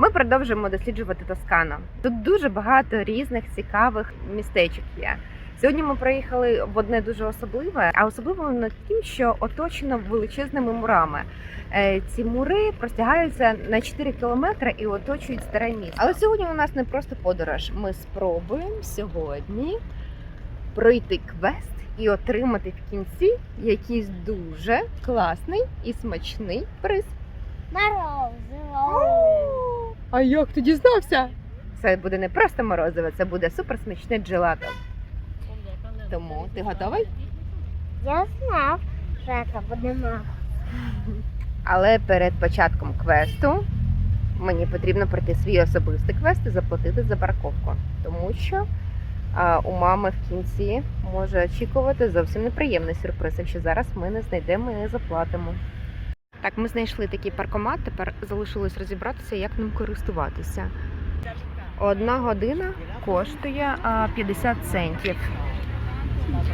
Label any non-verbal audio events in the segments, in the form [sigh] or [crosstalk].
Ми продовжуємо досліджувати Тоскану. Тут дуже багато різних цікавих містечок є. Сьогодні ми приїхали в одне дуже особливе, а особливо воно тим, що оточено величезними мурами. Е, Ці мури простягаються на 4 кілометри і оточують старе місто. Але сьогодні у нас не просто подорож. Ми спробуємо сьогодні пройти квест і отримати в кінці якийсь дуже класний і смачний приз. Морозиво. А як ти дізнався? Це буде не просто морозиво, це буде суперсмачне джелато. Тому ти готовий? Я знав, що це буде мав. Але перед початком квесту мені потрібно пройти свій особистий квест і заплатити за парковку. Тому що а, у мами в кінці може очікувати зовсім неприємний сюрприз, якщо зараз ми не знайдемо і не заплатимо. Так, ми знайшли такий паркомат, тепер залишилось розібратися, як ним користуватися. Одна година коштує 50 центів.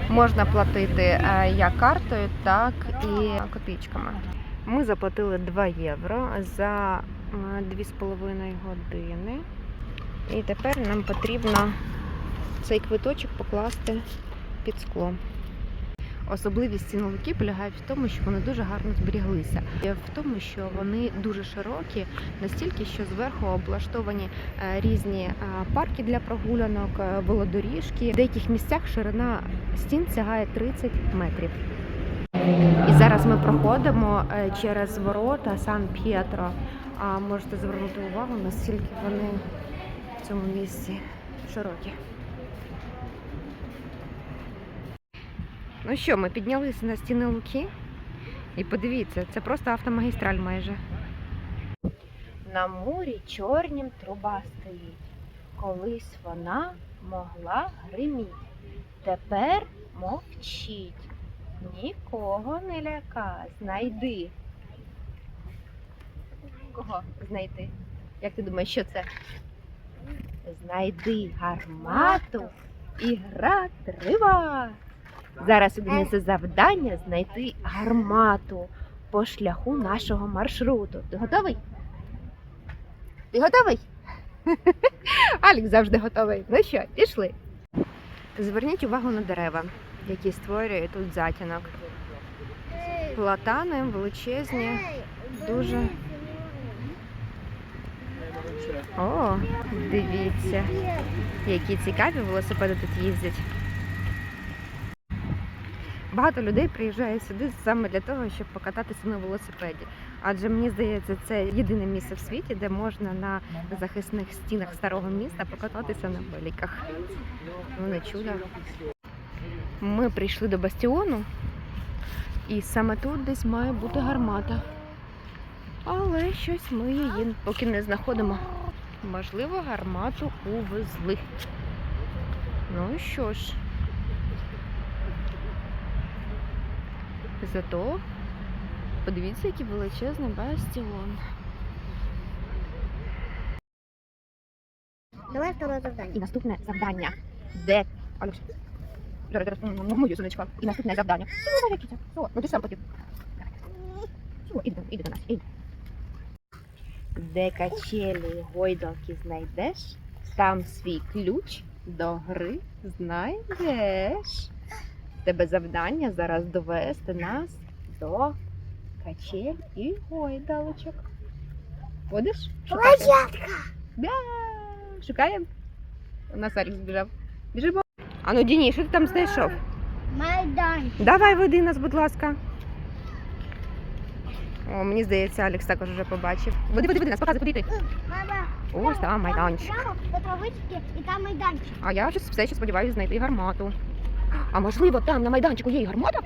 Можна платити е, як картою, так і копійками. Ми заплатили 2 євро за е, 2,5 години. І тепер нам потрібно цей квиточок покласти під скло. Особливість ціновиків полягає в тому, що вони дуже гарно зберіглися. І В тому, що вони дуже широкі, настільки, що зверху облаштовані е, різні е, парки для прогулянок, е, велодоріжки. В деяких місцях ширина стін сягає 30 метрів. І зараз ми проходимо е, через ворота Сан П'єтро. А можете звернути увагу, наскільки вони в цьому місці широкі. Ну що, ми піднялися на стіни Луки. І подивіться, це просто автомагістраль майже. На мурі чорнім труба стоїть. Колись вона могла гриміть. Тепер мовчить. Нікого не ляка. Знайди. Кого знайти? Як ти думаєш, що це? Знайди гармату і гра трива. Зараз одне завдання знайти гармату по шляху нашого маршруту. Ти готовий? Ти готовий? [laughs] Алік завжди готовий. Ну що, пішли. Зверніть увагу на дерева, які створюють тут затінок. Платани величезні. дуже. О, дивіться, які цікаві велосипеди тут їздять. Багато людей приїжджає сюди саме для того, щоб покататися на велосипеді. Адже мені здається, це єдине місце в світі, де можна на захисних стінах старого міста покататися на великах. Вони чудо. Ми прийшли до бастіону, і саме тут десь має бути гармата. Але щось ми її поки не знаходимо. Можливо, гармату увезли. Ну що ж. Зато подивіться, який величезний бастіон. Давай второе завдання. І наступне завдання. Де? Алюш. Зараз зараз мою сонечко. І наступне завдання. Все, давай, Кітя. Все, ну ти сам хотів. Все, іди, іди до нас, іди. Де качелі гойдалки знайдеш, там свій ключ до гри знайдеш. Тебе завдання зараз довести нас до качель і гойдалочок. Будеш? Площадка. Да, шукаємо. У нас Алікс збіжав. Біжимо. А ну Діні, що ти там знайшов? Майдан. Давай веди нас, будь ласка. О, мені здається, Алекс також вже побачив. Веди, веди, веди нас, показуй, куди. Мама. Ось там майданчик. Прямо до травички і там майданчик. А я щось все ще сподіваюся знайти гармату. А можливо, там на майданчику є і гармата?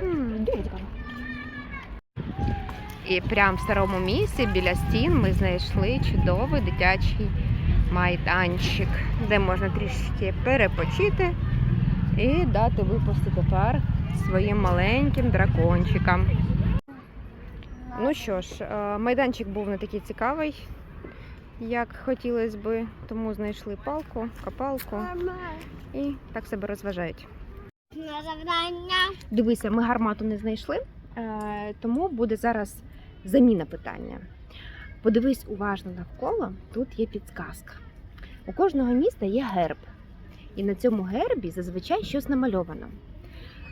Хм. І прямо в старому місці біля стін ми знайшли чудовий дитячий майданчик, де можна трішки перепочити і дати випустити пар своїм маленьким дракончикам. Ну що ж, е, майданчик був не такий цікавий, як хотілося би, тому знайшли палку, копалку і так себе розважають. На завдання. Дивися, ми гармату не знайшли, е, тому буде зараз заміна питання. Подивись уважно навколо, тут є підсказка. У кожного міста є герб, і на цьому гербі зазвичай щось намальовано.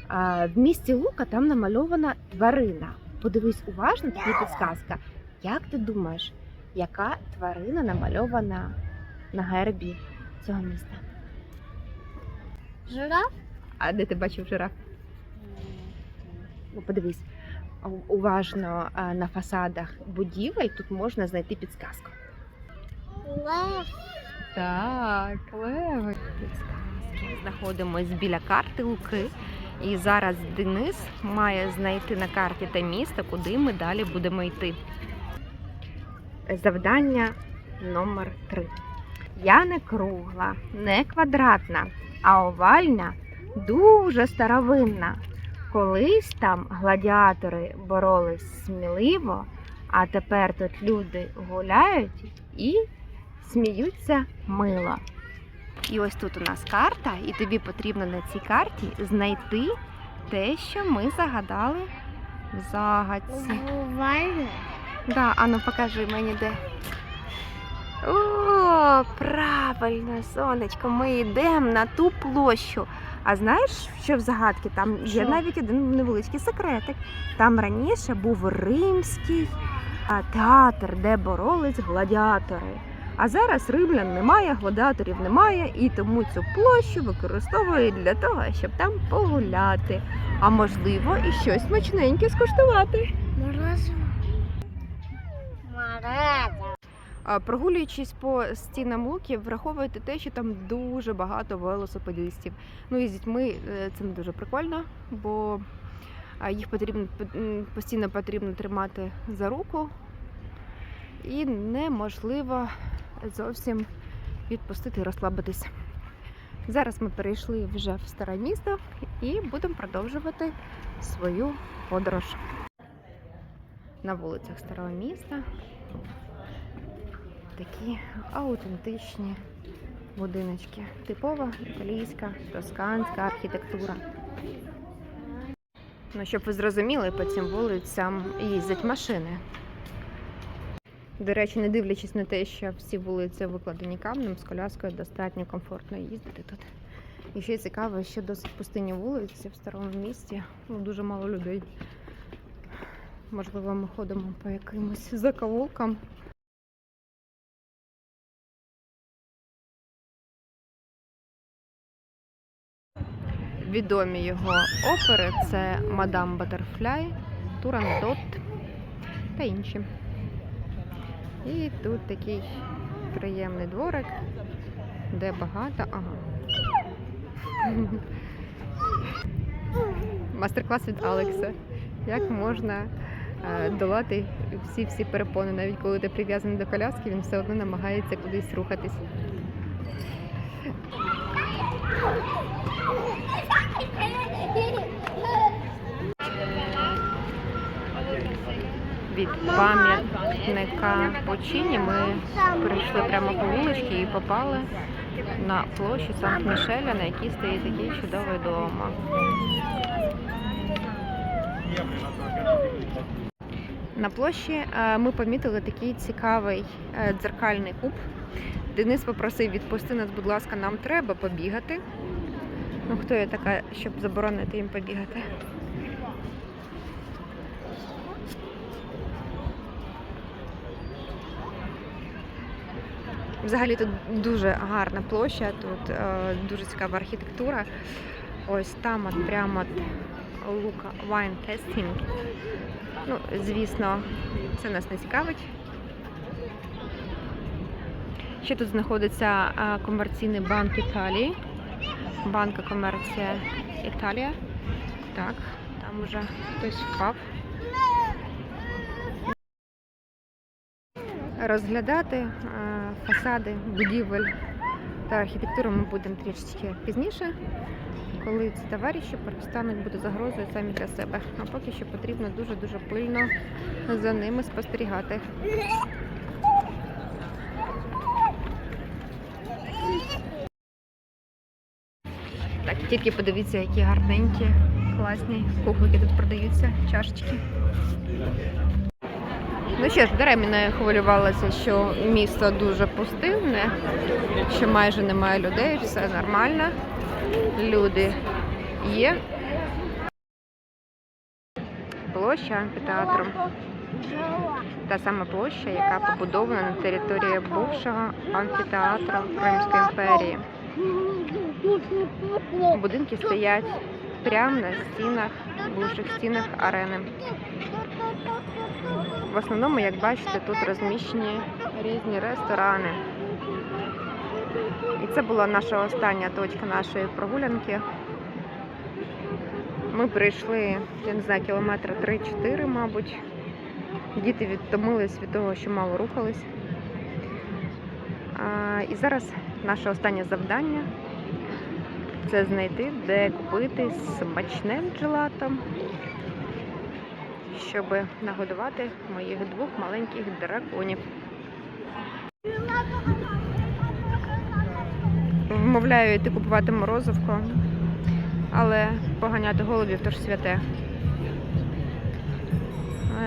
А в місті Лука там намальована тварина. Подивись уважно, тут є підсказка. Як ти думаєш, яка тварина намальована на гербі цього міста? Жираф? А де ти бачив жираф? Ну, подивись уважно на фасадах будівель тут можна знайти підсказку. Лев. Так, леви. Підсказки. Знаходимось біля карти Луки. І зараз Денис має знайти на карті те місто, куди ми далі будемо йти. Завдання номер 3 Я не кругла, не квадратна, а овальна, дуже старовинна. Колись там гладіатори боролись сміливо, а тепер тут люди гуляють і сміються мило. І ось тут у нас карта, і тобі потрібно на цій карті знайти те, що ми загадали в загадці. Бувально. Да, ану покажи мені де. О, правильно, сонечко, ми йдемо на ту площу. А знаєш, що в загадці? Там є Що? навіть один невеличкий секретик. Там раніше був римський театр, де боролись гладіатори. А зараз римлян немає, гладіаторів немає, і тому цю площу використовують для того, щоб там погуляти. А можливо, і щось смачненьке скуштувати. Морозиво. Прогулюючись по стінам луки, враховуйте те, що там дуже багато велосипедистів. Ну і з дітьми е, це не дуже прикольно, бо їх потрібно постійно потрібно тримати за руку, і неможливо зовсім відпустити і розслабитись. Зараз ми перейшли вже в старе місто і будемо продовжувати свою подорож на вулицях старого міста такі аутентичні будиночки. Типова італійська, тосканська архітектура. Ну, щоб ви зрозуміли, по цим вулицям їздять машини. До речі, не дивлячись на те, що всі вулиці викладені камнем, з коляскою достатньо комфортно їздити тут. І ще цікаво, що досить пустинні вулиці в старому місті. Ну, дуже мало людей. Можливо, ми ходимо по якимось закоулкам. Відомі його опери це Мадам Батерфляй, Турандот та інші. І тут такий приємний дворик, де багато. Ага. Мастер-клас від Алекса. Як можна долати всі-всі перепони, навіть коли ти прив'язаний до коляски, він все одно намагається кудись рухатись. Від пам'ятника Почині ми прийшли прямо по вуличці і попали на площу Санкт-Мішеля, на якій стоїть такий чудовий дом. На площі е, ми помітили такий цікавий е, дзеркальний куб. Денис попросив відпусти нас, будь ласка, нам треба побігати. Ну хто я така, щоб заборонити їм побігати? Взагалі тут дуже гарна площа, тут е, дуже цікава архітектура. Ось там от прямо от Лука Wine Tasting. Ну, звісно, це нас не цікавить. Ще тут знаходиться комерційний банк Італії. Банка Комерція Італія. Так, там уже хтось впав. Розглядати фасади будівель та архітектуру ми будемо трішечки пізніше, коли ці товариші перестануть бути загрозою самі для себе. А поки що потрібно дуже-дуже пильно за ними спостерігати. Так, тільки подивіться, які гарненькі, класні кухлики тут продаються, чашечки. Ну що ж, даремно я хвилювалася, що місто дуже пустинне, що майже немає людей, все нормально. Люди є. Площа амфітеатру. Та сама площа, яка побудована на території бувшого амфітеатру Римської імперії. Будинки стоять прямо на стінах, бувших стінах арени. В основному, як бачите, тут розміщені різні ресторани. І це була наша остання точка нашої прогулянки. Ми прийшли, я не знаю, кілометри 3-4, мабуть. Діти відтомились від того, що мало рухались. А, і зараз наше останнє завдання це знайти, де купити смачне джелато, щоб нагодувати моїх двох маленьких драконів. Вмовляю йти купувати морозивку, але поганяти голубів то ж святе.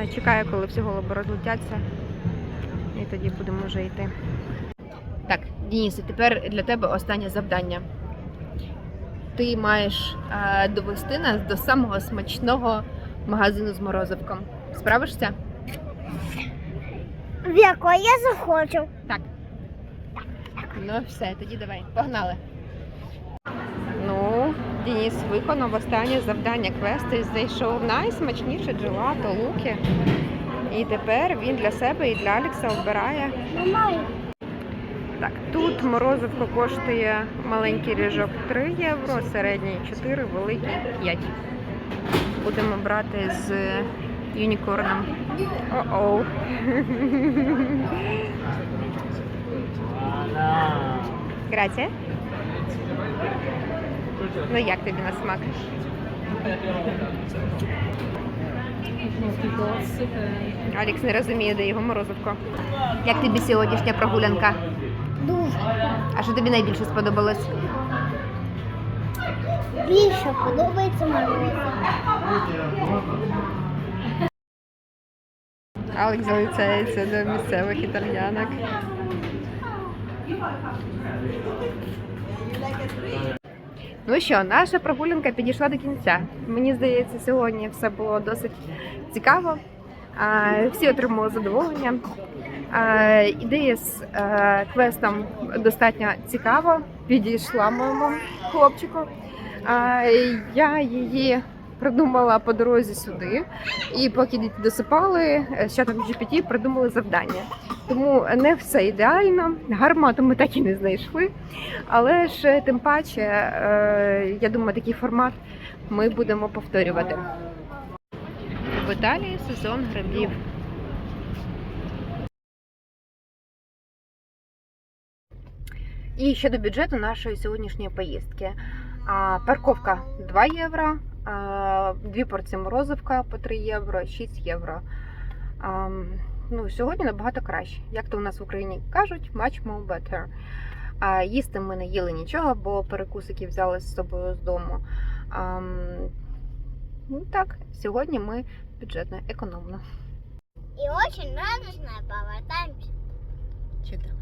Е, Чекаю, коли всі голуби розлетяться, і тоді будемо вже йти. Так, Дінісе, тепер для тебе останнє завдання. Ти маєш е, довести нас до самого смачного магазину з морозивком. Справишся? В якої я захочу. Так. Ну все, тоді давай, погнали. Ну, Денис виконав останнє завдання квесту і знайшов найсмачніше джелато луки. І тепер він для себе і для Алекса обирає. Так, тут морозивко коштує маленький ріжок 3 євро, середній 4, великий 5. Будемо брати з юнікорном. О-оу. Грація. Ну як тобі на смак? Алекс не розуміє, де його морозивко. Як тобі сьогоднішня прогулянка? дуже. А що тобі найбільше сподобалось? Більше подобається морозиво. Алекс залицяється до місцевих італьянок. Ну що, наша прогулянка підійшла до кінця. Мені здається, сьогодні все було досить цікаво. Всі отримали задоволення. Ідея з е, квестом достатньо цікава, підійшла моєму хлопчику. А, Я її придумала по дорозі сюди. І поки діти досипали, е, з чатом GPT придумали завдання. Тому не все ідеально. Гармату ми так і не знайшли. Але ж тим паче, е, я думаю, такий формат ми будемо повторювати. В Італії сезон грибів. І щодо бюджету нашої сьогоднішньої поїздки. А, Парковка 2 євро, а, дві порції морозивка по 3 євро, 6 євро. А, Ну, сьогодні набагато краще. Як то у нас в Україні кажуть, much more better. А їсти ми не їли нічого, бо перекусики взяли з собою з дому. А, ну так, сьогодні ми бюджетно економно. І дуже радісно повертаємося. Чудово.